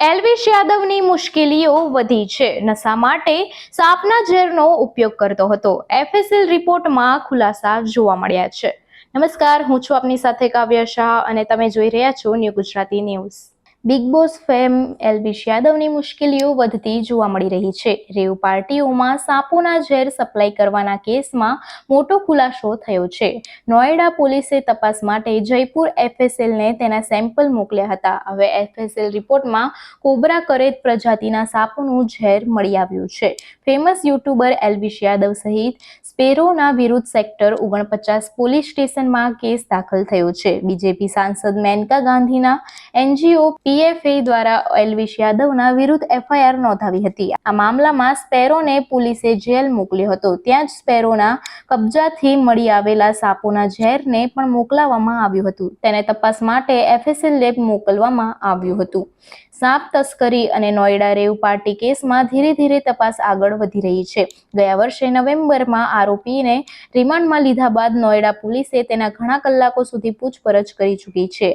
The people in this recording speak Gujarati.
એલવિશ યાદવની મુશ્કેલીઓ વધી છે. નશા માટે સાપના ઝેરનો ઉપયોગ કરતો હતો. એફએસએલ રિપોર્ટમાં ખુલાસા જોવા મળ્યા છે. નમસ્કાર, હું છું આપની સાથે કાવ્ય શાહ અને તમે જોઈ રહ્યા છો new Gujarati news. Bigg Boss fame Elvish યાદવની મુશ્કેલીઓ વધતી જોવા મળી રહી છે. રેવ પાર્ટીઓમાં સાપોના ઝેર સપ્લાય કરવાના કેસમાં મોટો ખુલાસો થયો છે. નોએડા પોલીસે તપાસ માટે જયપુર એફએસએલને તેના સેમ્પલ મોકલ્યા હતા. હવે એફએસએલ રિપોર્ટમાં કોબરા કરેત પ્રજાતિના સાપોનું ઝેર મળી આવ્યું છે. ફેમસ યુટ્યુબર એલબીશ યાદવ સહિત સ્પેરોના વિરુદ્ધ સેક્ટર ઓગણપચાસ પોલીસ સ્ટેશનમાં કેસ દાખલ થયો છે. બીજેપી સાંસદ મેનકા ગાંધીના એનજીઓ પીએફએ દ્વારા એલવીશ યાદવના વિરુદ્ધ એફઆઈઆર નોંધાવી હતી. આ મામલામાં સ્પેરોને પોલીસે જેલ મોકલ્યો હતો. ત્યાં જ સ્પેરોના કબજાથી મળી આવેલા સાપોના ઝેરને પણ મોકલાવવામાં આવ્યું હતું. તેને તપાસ માટે એફએસએલ લેબ મોકલવામાં આવ્યું હતું. સાપ તસ્કરી અને નોઈડા રેવ પાર્ટી કેસમાં ધીરે ધીરે તપાસ આગળ વધી રહી છે. ગયા વર્ષે નવેમ્બરમાં આરોપીને રિમાન્ડમાં લીધા બાદ નોઈડા પોલીસે તેના ઘણા કલાકો સુધી પૂછપરછ કરી ચૂકી છે.